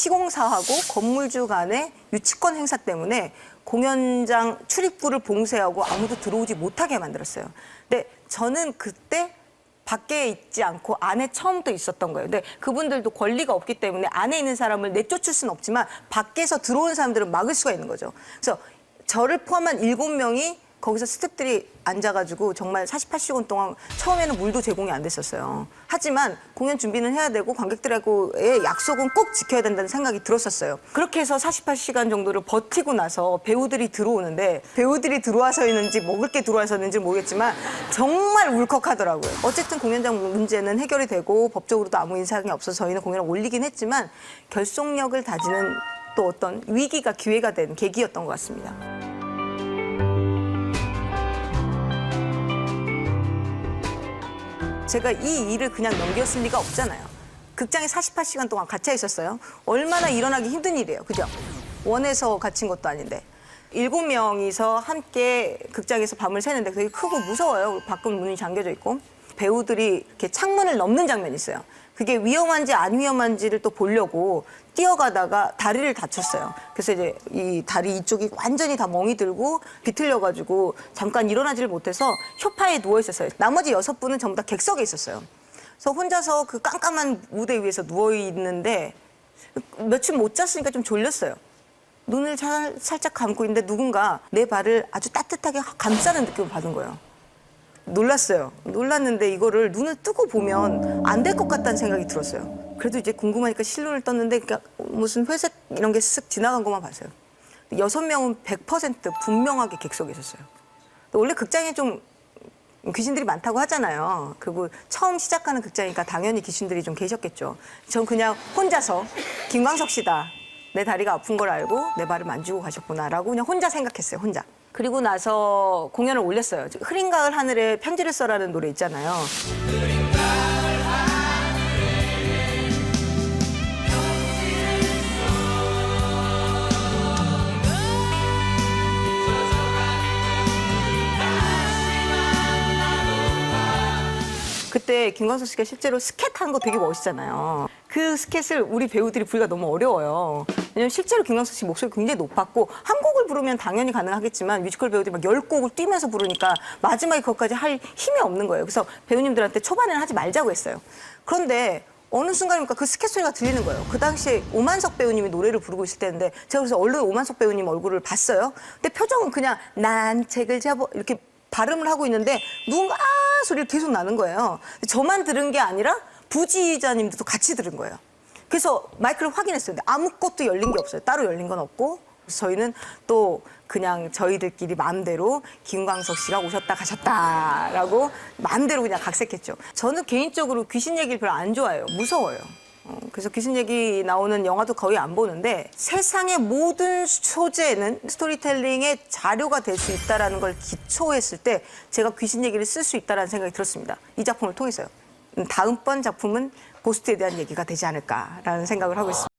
시공사하고 건물주 간의 유치권 행사 때문에 공연장 출입구를 봉쇄하고 아무도 들어오지 못하게 만들었어요. 근데 저는 그때 밖에 있지 않고 안에 처음부터 있었던 거예요. 근데 그분들도 권리가 없기 때문에 안에 있는 사람을 내쫓을 수는 없지만 밖에서 들어온 사람들은 막을 수가 있는 거죠. 그래서 저를 포함한 일곱 명이 거기서 스탭들이 앉아가지고 정말 48시간 동안 처음에는 물도 제공이 안 됐었어요. 하지만 공연 준비는 해야 되고 관객들하고의 약속은 꼭 지켜야 된다는 생각이 들었었어요. 그렇게 해서 48시간 정도를 버티고 나서 배우들이 들어오는데 배우들이 들어와서였는지 먹을 게 들어와서였는지 모르겠지만 정말 울컥하더라고요. 어쨌든 공연장 문제는 해결이 되고 법적으로도 아무 인상이 없어서 저희는 공연을 올리긴 했지만 결속력을 다지는 또 어떤 위기가 기회가 된 계기였던 것 같습니다. 제가 이 일을 그냥 넘겼을 리가 없잖아요. 극장에 48시간 동안 갇혀 있었어요. 얼마나 일어나기 힘든 일이에요. 그죠? 원해서 갇힌 것도 아닌데. 일곱 명이서 함께 극장에서 밤을 새는데 되게 크고 무서워요. 밖은 문이 잠겨져 있고. 배우들이 이렇게 창문을 넘는 장면이 있어요. 그게 위험한지 안 위험한지를 또 보려고 뛰어가다가 다리를 다쳤어요. 그래서 이제 이 다리 이쪽이 완전히 다 멍이 들고 비틀려가지고 잠깐 일어나지를 못해서 쇼파에 누워 있었어요. 나머지 여섯 분은 전부 다 객석에 있었어요. 그래서 혼자서 그 깜깜한 무대 위에서 누워 있는데 며칠 못 잤으니까 좀 졸렸어요. 눈을 잘, 살짝 감고 있는데 누군가 내 발을 아주 따뜻하게 감싸는 느낌을 받은 거예요. 놀랐어요. 놀랐는데 이거를 눈을 뜨고 보면 안 될 것 같다는 생각이 들었어요. 그래도 이제 궁금하니까 실눈을 떴는데 그러니까 무슨 회색 이런 게 쓱 지나간 것만 봤어요. 여섯 명은 100% 분명하게 객석에 있었어요. 원래 극장에 좀 귀신들이 많다고 하잖아요. 그리고 처음 시작하는 극장이니까 당연히 귀신들이 좀 계셨겠죠. 전 그냥 혼자서 김광석 씨다. 내 다리가 아픈 걸 알고 내 발을 만지고 가셨구나라고 그냥 혼자 생각했어요. 혼자. 그리고 나서 공연을 올렸어요. 흐린 가을 하늘에 편지를 써라는 노래 있잖아요. 그때 김광석 씨가 실제로 스켓 한거 되게 멋있잖아요. 그 스켓을 우리 배우들이 부르기가 너무 어려워요. 왜냐면 실제로 김광석 씨 목소리 굉장히 높았고 한 곡을 부르면 당연히 가능하겠지만 뮤지컬 배우들이 막 열 곡을 뛰면서 부르니까 마지막에 그것까지 할 힘이 없는 거예요. 그래서 배우님들한테 초반에는 하지 말자고 했어요. 그런데 어느 순간입니까 그 스켓 소리가 들리는 거예요. 그 당시에 오만석 배우님이 노래를 부르고 있을 때인데 제가 그래서 얼른 오만석 배우님 얼굴을 봤어요. 근데 표정은 그냥 난 책을 잡아 이렇게 발음을 하고 있는데 누군가 아 소리를 계속 나는 거예요. 저만 들은 게 아니라 부지자님들도 같이 들은 거예요. 그래서 마이크를 확인했어요. 아무것도 열린 게 없어요. 따로 열린 건 없고 저희는 또 그냥 저희들끼리 마음대로 김광석 씨가 오셨다 가셨다라고 마음대로 그냥 각색했죠. 저는 개인적으로 귀신 얘기를 별로 안 좋아해요. 무서워요. 어, 그래서 귀신 얘기 나오는 영화도 거의 안 보는데 세상의 모든 소재는 스토리텔링의 자료가 될 수 있다라는 걸 기초했을 때 제가 귀신 얘기를 쓸 수 있다라는 생각이 들었습니다. 이 작품을 통해서요. 음, 다음번 작품은 고스트에 대한 얘기가 되지 않을까라는 생각을 하고 있습니다.